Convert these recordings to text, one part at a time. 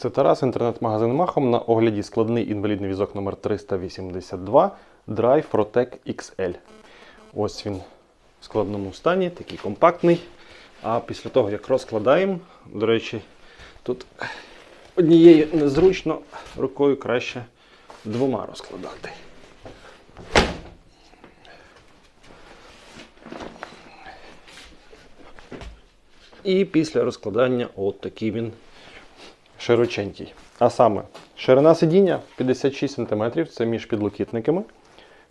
Це Тарас, інтернет-магазин Махом на огляді складний інвалідний візок номер 382 Drive Rotec XL. Ось він в складному стані, такий компактний. А після того, як розкладаємо, до речі, тут однією незручно, рукою краще двома розкладати. І після розкладання от такий він широченький. А саме, ширина сидіння 56 см, це між підлокітниками.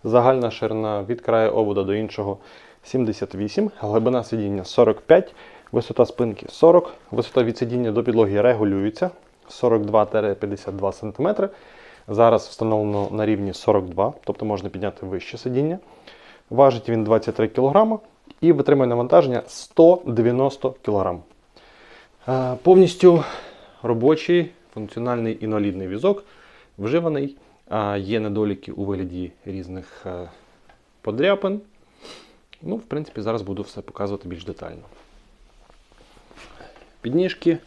Загальна ширина від краю обода до іншого 78, глибина сидіння 45, висота спинки 40, висота від сидіння до підлоги регулюється 42-52 см. Зараз встановлено на рівні 42, тобто можна підняти вище сидіння. Важить він 23 кг і витримує навантаження 190 кг. Е, Повністю робочий функціональний інвалідний візок, вживаний. А Є недоліки у вигляді різних е, подряпин. Ну, в принципі, зараз буду все показувати більш детально. Підніжки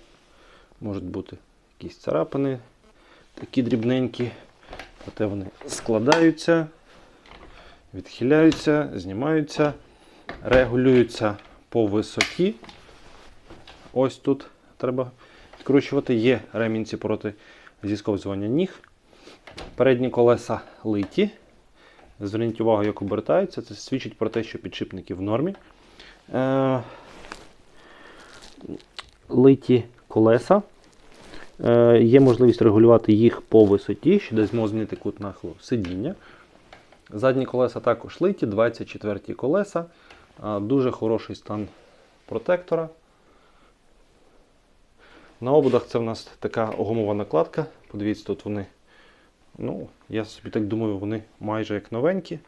можуть бути якісь царапини, такі дрібненькі, проте вони складаються, відхиляються, знімаються, регулюються по висоті. Ось тут треба відкручувати. Є ремінці проти зісковзування ніг. Передні колеса литі. Зверніть увагу, як обертаються. Це свідчить про те, що підшипники в нормі. Е, литі колеса. Е, є можливість регулювати їх по висоті, що дасть змогу змінити кут нахилу сидіння. Задні колеса також литі, 24 колеса. Е, дуже хороший стан протектора. На ободах це в нас така гумова накладка. Подивіться, тут вони, ну, я собі так думаю, вони майже як новенькі.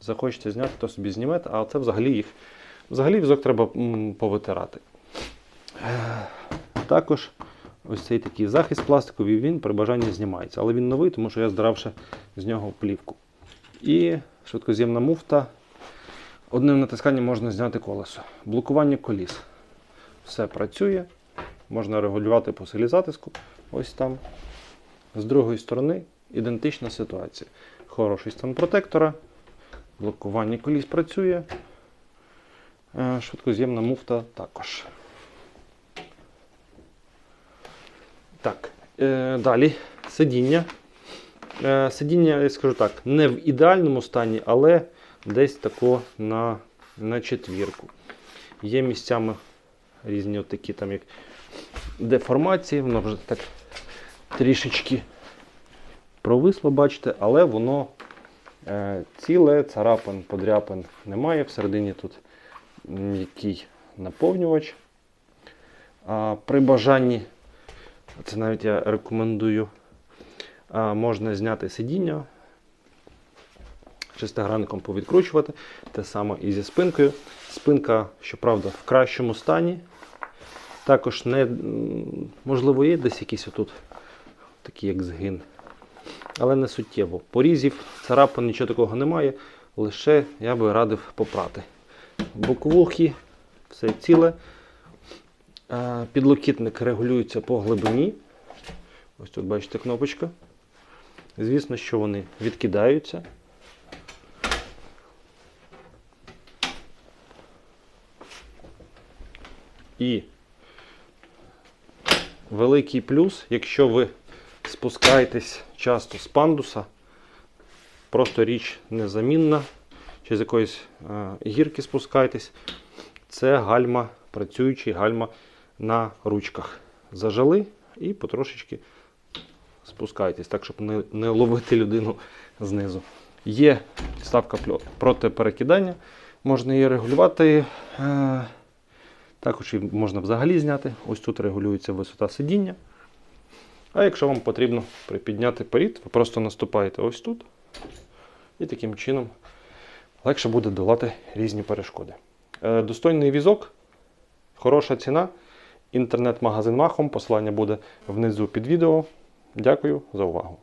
Захочете зняти, то собі знімете, а це взагалі їх. Взагалі візок треба повитирати. Також ось цей такий захист пластиковий, він при бажанні знімається. Але він новий, тому що я здирав ще з нього плівку. І швидкоз'ємна муфта. Одним натисканням можна зняти колесо. Блокування коліс. Все працює. Можна регулювати по силі затиску. Ось там. З другої сторони ідентична ситуація. Хороший стан протектора. Блокування коліс працює. Е, Швидкоз'ємна муфта також. Так, е, далі сидіння. Е, сидіння, я скажу так, не в ідеальному стані, але десь тако на, на четвірку. Є місцями різні от такі там як деформації, воно вже так трішечки провисло, бачите, але воно е, ціле, царапин, подряпин немає. Всередині тут м'який наповнювач. А, при бажанні, це навіть я рекомендую, а, можна зняти сидіння, шестигранником повідкручувати. Те саме і зі спинкою. Спинка, щоправда, в кращому стані. Також не, можливо, є десь якийсь отут такий як згин. Але не суттєво. Порізів, царапин, нічого такого немає. Лише я би радив попрати. Боковухи, все ціле. Е, Підлокітник регулюється по глибині. Ось тут бачите кнопочка. Звісно, що вони відкидаються. І великий плюс, якщо ви спускаєтесь часто з пандуса, просто річ незамінна, чи з якоїсь е, гірки спускаєтесь, це гальма, працюючий гальма на ручках. Зажали і потрошечки спускаєтесь, так, щоб не, не ловити людину знизу. Є ставка проти перекидання, можна її регулювати. Також її можна взагалі зняти. Ось тут регулюється висота сидіння. А якщо вам потрібно припідняти порід, ви просто наступаєте ось тут. І таким чином легше буде долати різні перешкоди. Е, Достойний візок, хороша ціна. Інтернет-магазин Махом. Посилання буде внизу під відео. Дякую за увагу.